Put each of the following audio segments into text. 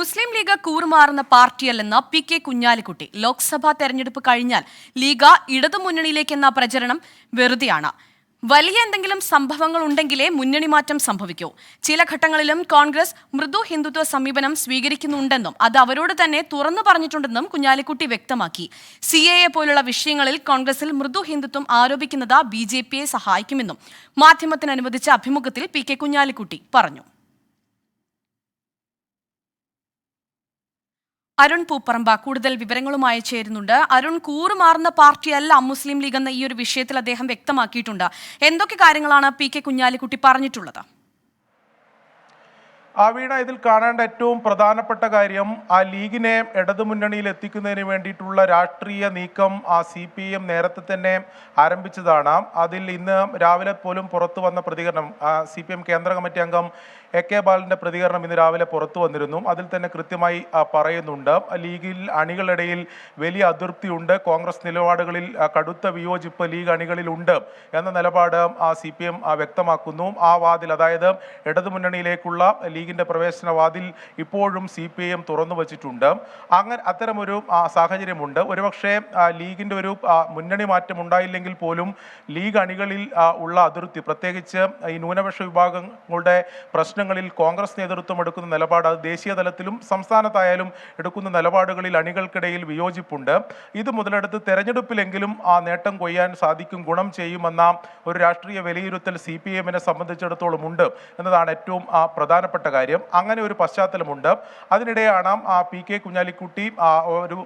മുസ്ലിം league കൂറുമാറുന്ന പാർട്ടിയല്ലെന്ന് P K Kunhalikutty. Lok Sabha തെരഞ്ഞെടുപ്പ് കഴിഞ്ഞാൽ ലീഗ് ഇടതുമുന്നണിയിലേക്കെന്ന പ്രചരണം വെറുതെയാണ്. വലിയ എന്തെങ്കിലും സംഭവങ്ങൾ ഉണ്ടെങ്കിലേ മുന്നണി മാറ്റം സംഭവിക്കൂ. ചില ഘട്ടങ്ങളിലും കോൺഗ്രസ് മൃദു ഹിന്ദുത്വ സമീപനം സ്വീകരിക്കുന്നുണ്ടെന്നും അത് അവരോട് തന്നെ തുറന്നു പറഞ്ഞിട്ടുണ്ടെന്നും കുഞ്ഞാലിക്കുട്ടി വ്യക്തമാക്കി. സി എ പോലുള്ള വിഷയങ്ങളിൽ കോൺഗ്രസിൽ മൃദു ഹിന്ദുത്വം ആരോപിക്കുന്നത് ബി ജെ പിയെ സഹായിക്കുമെന്നും മാധ്യമത്തിന് അനുവദിച്ച അഭിമുഖത്തിൽ പി കെ കുഞ്ഞാലിക്കുട്ടി പറഞ്ഞു. അരുൺ പൂപ്പറമ്പ കൂടുതൽ വിവരങ്ങളുമായി ചേരുന്നുണ്ട്. അരുൺ കൂറുമാറുന്ന പാർട്ടിയല്ല മുസ്ലിം ലീഗ് എന്ന ഈ ഒരു വിഷയത്തിൽ അദ്ദേഹം വ്യക്തമാക്കിയിട്ടുണ്ട്. എന്തൊക്കെ കാര്യങ്ങളാണ് പി കെ കുഞ്ഞാലിക്കുട്ടി പറഞ്ഞിട്ടുള്ളത്? ആ വീണ ഇതിൽ കാണേണ്ട ഏറ്റവും പ്രധാനപ്പെട്ട കാര്യം ആ ലീഗിനെ ഇടതുമുന്നണിയിൽ എത്തിക്കുന്നതിന് വേണ്ടിയിട്ടുള്ള രാഷ്ട്രീയ നീക്കം ആ സി പി എം നേരത്തെ തന്നെ ആരംഭിച്ചതാണ്. അതിൽ ഇന്ന് രാവിലെ പോലും പുറത്തു വന്ന പ്രതികരണം സി പി എം കേന്ദ്ര കമ്മിറ്റി അംഗം എ കെ ബാലന്റെ പ്രതികരണം ഇന്ന് രാവിലെ പുറത്തു വന്നിരുന്നു. അതിൽ തന്നെ കൃത്യമായി പറയുന്നുണ്ട്. ലീഗിൽ അണികളിടയിൽ വലിയ അതൃപ്തിയുണ്ട് കോൺഗ്രസ് നിലപാടുകളിൽ കടുത്ത വിയോജിപ്പ് ലീഗ് അണികളിൽ ഉണ്ട് എന്ന നിലപാട് ആ സി പി എം വ്യക്തമാക്കുന്നു. ആ വാതിൽ അതായത് ഇടതുമുന്നണിയിലേക്കുള്ള ലീഗിന്റെ പ്രവേശന വാതിൽ ഇപ്പോഴും സി പി ഐ എം തുറന്നു വച്ചിട്ടുണ്ട്. അങ്ങനെ അത്തരമൊരു സാഹചര്യമുണ്ട്. ഒരുപക്ഷേ ലീഗിന്റെ ഒരു മുന്നണി മാറ്റം ഉണ്ടായില്ലെങ്കിൽ പോലും ലീഗ് അണികളിൽ ഉള്ള അതിർത്തി പ്രത്യേകിച്ച് ഈ ന്യൂനപക്ഷ വിഭാഗങ്ങളുടെ പ്രശ്നങ്ങളിൽ കോൺഗ്രസ് നേതൃത്വം എടുക്കുന്ന നിലപാട് അത് ദേശീയ തലത്തിലും സംസ്ഥാനത്തായാലും എടുക്കുന്ന നിലപാടുകളിൽ അണികൾക്കിടയിൽ വിയോജിപ്പുണ്ട്. ഇത് മുതലെടുത്ത് തെരഞ്ഞെടുപ്പിലെങ്കിലും ആ നേട്ടം കൊയ്യാൻ സാധിക്കും ഗുണം ചെയ്യുമെന്ന ഒരു രാഷ്ട്രീയ വിലയിരുത്തൽ സി പി എമ്മിനെ സംബന്ധിച്ചിടത്തോളം ഉണ്ട് എന്നതാണ് ഏറ്റവും പ്രധാനപ്പെട്ട കാര്യം അങ്ങനെ ഒരു പശ്ചാത്തലമുണ്ട്. അതിനിടെയാണ് ആ പി കെ കുഞ്ഞാലിക്കുട്ടി ഒരു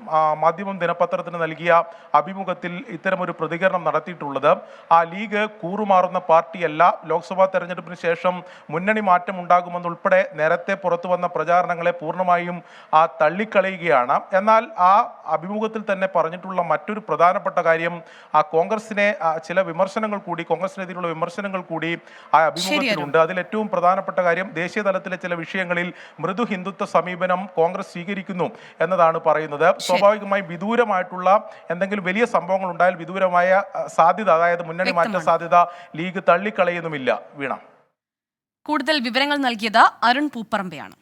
മാധ്യമം ദിനപത്രത്തിന് നൽകിയ അഭിമുഖത്തിൽ ഇത്തരമൊരു പ്രതികരണം നടത്തിയിട്ടുള്ളത്. ആ ലീഗ് കൂറുമാറുന്ന പാർട്ടിയല്ല. ലോക്സഭാ തെരഞ്ഞെടുപ്പിന് ശേഷം മുന്നണി മാറ്റം ഉണ്ടാകുമെന്നുൾപ്പെടെ നേരത്തെ പുറത്തു വന്ന പ്രചാരണങ്ങളെ പൂർണമായും ആ തള്ളിക്കളയുകയാണ്. എന്നാൽ ആ അഭിമുഖത്തിൽ തന്നെ പറഞ്ഞിട്ടുള്ള മറ്റൊരു പ്രധാനപ്പെട്ട കാര്യം ആ കോൺഗ്രസിനെ ചില വിമർശനങ്ങൾ കൂടി കോൺഗ്രസിനെതിരെയുള്ള വിമർശനങ്ങൾ കൂടി ആ അഭിമുഖത്തിലുണ്ട്. അതിൽ ഏറ്റവും പ്രധാനപ്പെട്ട കാര്യം ദേശീയ തലത്തിലെ ചില വിഷയങ്ങളിൽ മൃദു ഹിന്ദുത്വ സമീപനം കോൺഗ്രസ് സ്വീകരിക്കുന്നു എന്നതാണ് പറയുന്നത്. സ്വാഭാവികമായും വിദൂരമായിട്ടുള്ള എന്തെങ്കിലും വലിയ സംഭവങ്ങൾ ഉണ്ടായാൽ വിദൂരമായ സാധ്യത അതായത് മുന്നണി മാറ്റ. സാധ്യത ലീഗ് തള്ളിക്കളയുന്നുമില്ല. വീണ. കൂടുതൽ വിവരങ്ങൾ നൽകിയത് അരുൺ പൂപ്പറമ്പയാണ്.